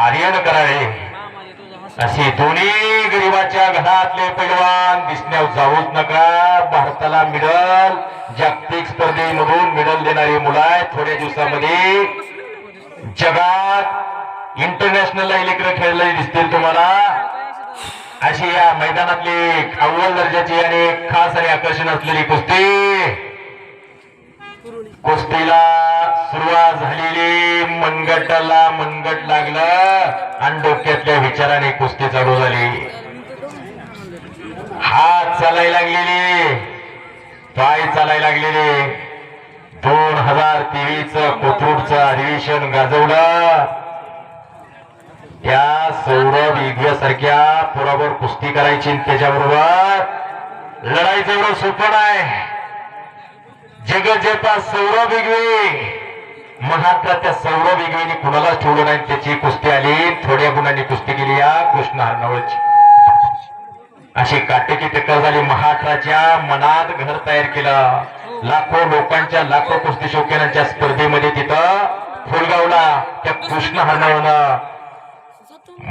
आर्यन करावे. अशी दोन्ही गरीबाच्या घरातले पैलवान दिसण्यावर जाऊच नका. भारताला मिडल जागतिक स्पर्धेमधून मिडल देणारी मुलं आहेत. थोड्या दिवसामध्ये जगात इंटरनॅशनल लेकर खेळलेली दिसतील तुम्हाला. अशी या मैदानातली अव्वल दर्जाची आणि खास आणि आकर्षण असलेली कुस्ती. कुस्तीला सुरुवात झालेली. मनगटाला मनगट लागलं. आणि डोक्यातल्या विचाराने कुस्ती चालू झाली. हात चालायला लागलेले. पाय चालायला लागलेले. दोन हजार तेवीस कोथरूडचं अधिवेशन गाजवलं. त्या सौरभ इग्यासारख्या पुरावर कुस्ती करायची त्याच्याबरोबर लढायचं एवढं सोपं नाही जगजेता सौरभ इगवे त्या सौरभ इगवेने कुणालाच ठेवलं नाही. त्याची कुस्ती आली. थोड्या गुणांनी कुस्ती केली या कृष्ण हरणावळची अशी काटेकी टक्कर झाली. महाराष्ट्राच्या मनात घर तयार केलं. लाखो लोकांच्या लाखो कुस्ती शौकीनांच्या स्पर्धेमध्ये तिथं फुलगावला त्या कृष्ण हरणावळनं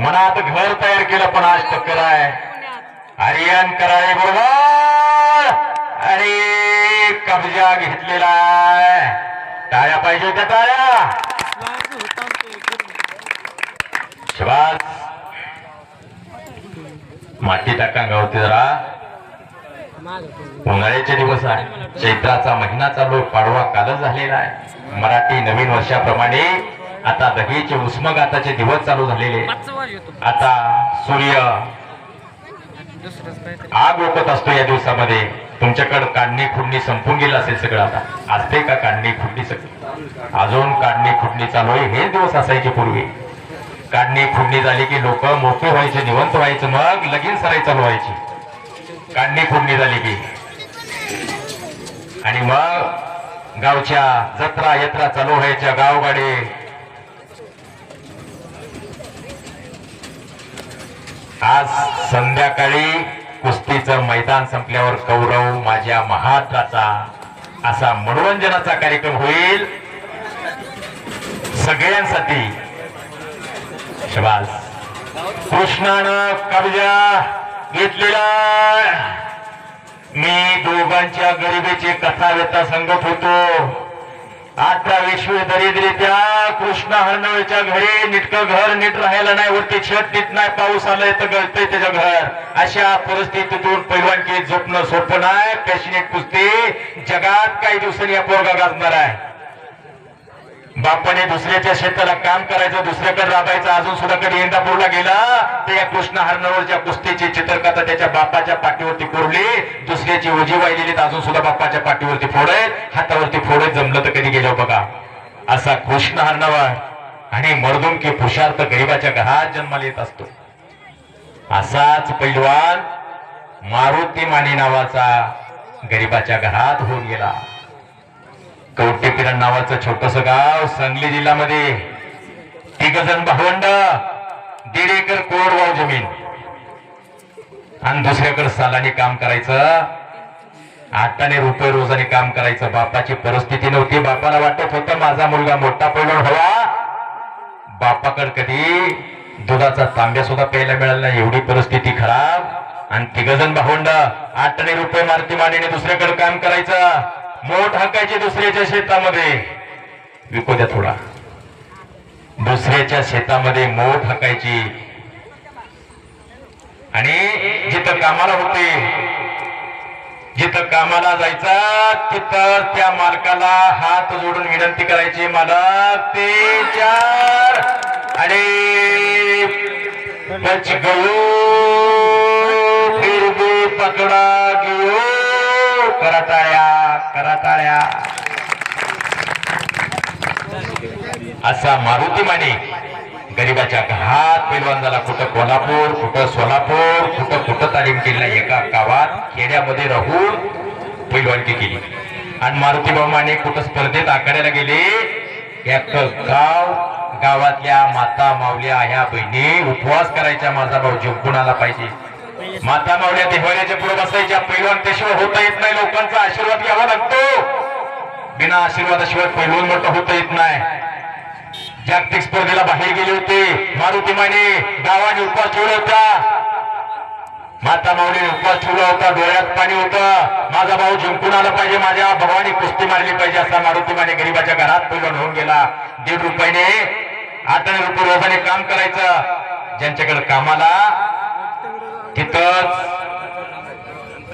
मनात घर तयार केलं पण आज टक्कर आहे. आर्यन कराळे बरोबर. अरे घेतलेला आहे. टाळ्या पाहिजे त्या टाळ्या. शिवाज. माती टाका गावते जरा. उन्हाळ्याचे दिवस आहे. चैत्राचा महिना चालू पाडवा कालच झालेला आहे. मराठी नवीन वर्षाप्रमाणे आता दहीचे उष्मगाताचे दिवस चालू झालेले. आता सूर्य आग ओकत असतो या दिवसामध्ये. तुमच्याकडे काढणी खुडणी संपून गेलं असेल सगळं आता. असते का काढणी खुडणी सगळं? अजून काढणी खुडणी चालू आहे. हे दिवस असायचे पूर्वी. काढणी खुडणी झाली की लोक मोठे व्हायचे निवंत व्हायचं मग लगीन सराई चालू व्हायची. काढणी खुडणी झाली की. आणि मग गावच्या जत्रा यत्रा चालू व्हायच्या गावगाडी आज संध्याकाळी कुस्तीचं मैदान संपल्यावर कौरव माझ्या महाराष्ट्राचा असा मनोरंजनाचा कार्यक्रम होईल. सगळ्यांसाठी शबास. कृष्णानं कब्जा घेतलेला. मी दोघांच्या गरिबीची कथा व्यथा सांगत होतो. आता विश्व दरिद्रित्या कृष्ण हरणवेच्या घरी नीटकं घर नीट राहायला नाही वरती छत नीट नाही पाऊस आलाय तर गळतंय त्याचं घर. अशा परिस्थितीतून पैलवानकी झोपणं सोपं नाही पॅशनेट कुस्ती. जगात काही दिवसांनी या पोरगा गाजणार आहे. बापाने दुसऱ्याच्या शेताला काम करायचं दुसऱ्याकडे राबायचं अजून सुद्धा कधी इंदापूरला गेला तर या कृष्ण हरणावरच्या कुस्तीची चित्रकथा त्याच्या बापाच्या पाठीवरती कोरली दुसऱ्याची उजी वाहिलेली अजून सुद्धा बापाच्या पाठीवरती फोडेल हातावरती फोडेल जमलं तर कधी गेलो बघा. असा कृष्ण हरणावर आणि मर्दुम की पुरुषार्थ गरीबाच्या घरात जन्माला येत असतो. असाच पैलवान मारुती माने नावाचा गरीबाच्या घरात होऊन गेला. कवटेपिरण नावाचं छोटस गाव सांगली जिल्ह्यामध्ये. तिघ जण भावंड दीड एकर कोरडवाहू जमीन. आणि दुसऱ्याकडे सालानी काम करायचं. आठाने रुपये रोजाने काम करायचं. बापाची परिस्थिती नव्हती. बापाला वाटत होतं माझा मुलगा मोठा पैलवान हवा. बापाकडे कधी दुधाचा तांब्या सुद्धा प्यायला मिळाला नाही. एवढी परिस्थिती खराब. आणि तिघ जण भावंड आठाने रुपये मारती मानेने दुसऱ्याकडे काम करायचं. मोठ हाकायचे दुसऱ्याच्या शेतामध्ये. विकू द्या थोडा. दुसऱ्याच्या शेतामध्ये मोठ हाकायची. आणि जिथं कामाला होते जिथं कामाला जायचा तिथं त्या मालकाला हात जोडून विनंती करायची मालक ते चार आणि बच गयो पकडा घेऊ करा टाळ्या करा टाळ्या असा मारुती माने गरीबाच्या घरात पैलवान झाला कुठं कोल्हापूर कुठं सोलापूर कुठं कुठं तालीम केलेला एका गावात खेड्यामध्ये राहून पैलवानकी केली. आणि मारुती माने कुठं स्पर्धेत आखाड्याला गेले एक गाव गावातल्या माता मावल्या ह्या बहिणी उपवास करायच्या माझा भाऊ जिंकून आला पाहिजे. माता माऊल्या देवाऱ्याच्या पुढे बसायच्या पैलवान त्याशिवाय होता येत नाही. लोकांचा आशीर्वाद घ्यावा लागतो. बिना आशीर्वादाशिवाय पैलवान मोठं होता येत नाही. जागतिक स्पर्धेला बाहेर गेले होते. मारुती माने गावाने उपवास ठेवला होता. माता माऊलीने उपवास ठेवला होता. डोळ्यात पाणी होतं. माझा भाऊ जिंकून आला पाहिजे. माझ्या भवानी कुस्ती मारली पाहिजे असा मारुती माने गरीबाच्या घरात पहिलं होऊन गेला. दीड रुपयाने आठ रुपये रोजाने काम करायचं. ज्यांच्याकडे कामाला तिथंच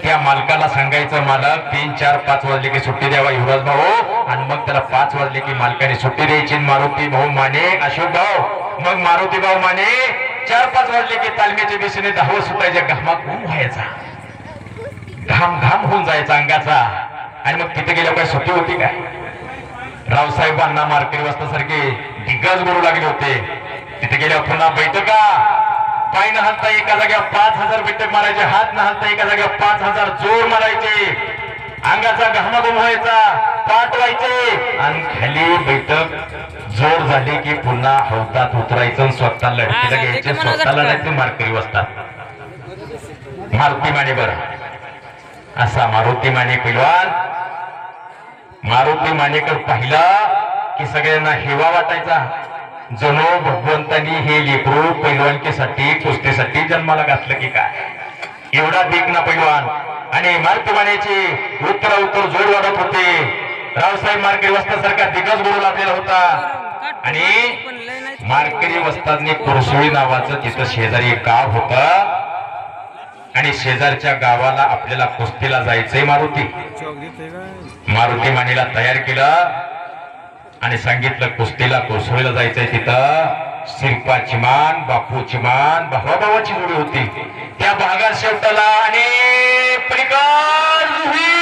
त्या मालकाला सांगायचं मालक तीन चार पाच वाजले की सुट्टी द्यावा युवराज भाऊ. आणि मग त्याला पाच वाजले की मालकाने सुट्टी द्यायची. मारुती भाऊ माने अशोक भाऊ. मग मारुती भाऊ माने चार पाच वाजले की तालमीच्या दिशेने धावत सुटायच्या घामात होऊन व्हायचा. घाम घाम होऊन जायचा अंगाचा. आणि मग तिथे गेल्या काय सुट्टी होती काय रावसाहेबांना मार्केट वाजतासारखे दिग्गज गुरु लागले होते. तिथे गेल्यावर पुन्हा बैठका. पाय न हालता एका जाग्यावर पाच हजार बैठक मारायचे हात न हालता एका जाग्यावर पाच हजार जोर मारायचे. अंगाचा घामाघूम व्हायचा पाठ व्हायचे आणि खाली बैठक जोर झाली की पुन्हा हौदात उतरायचं स्वतः लढतीला घ्यायचे. स्वतः लढायचे मार्करी वाजतात मारुती माने बरं. असा मारुती माने पैलवान. मारुती मानेकर पाहिला की सगळ्यांना हेवा वाटायचा. जणू भगवंतांनी हे लेकरू पैलवानकीसाठी कुस्तीसाठी जन्माला घातलं की काय? एवढा देख ना पैलवान. आणि मारुती मानेचे उत्तर उत्तर जोर वाढत होते. रावसाहेब मार्केट वस्तासारखा दिग्गज गुरु लाभलेला होता. आणि मार्केरी वस्तादने कुरसुळी नावाचं तिथं शेजारी एक गाव होत. आणि शेजारच्या गावाला आपल्याला कुस्तीला जायचंय मारुती. मारुती मानेला तयार केलं. आणि सांगितलं कुस्तीला कोसळीला जायचंय तिथं. शिल्पाची मान बापूची मान भावाभावाची जोडी होती. त्या भागात शेवटाला आणि पलीकड रुही.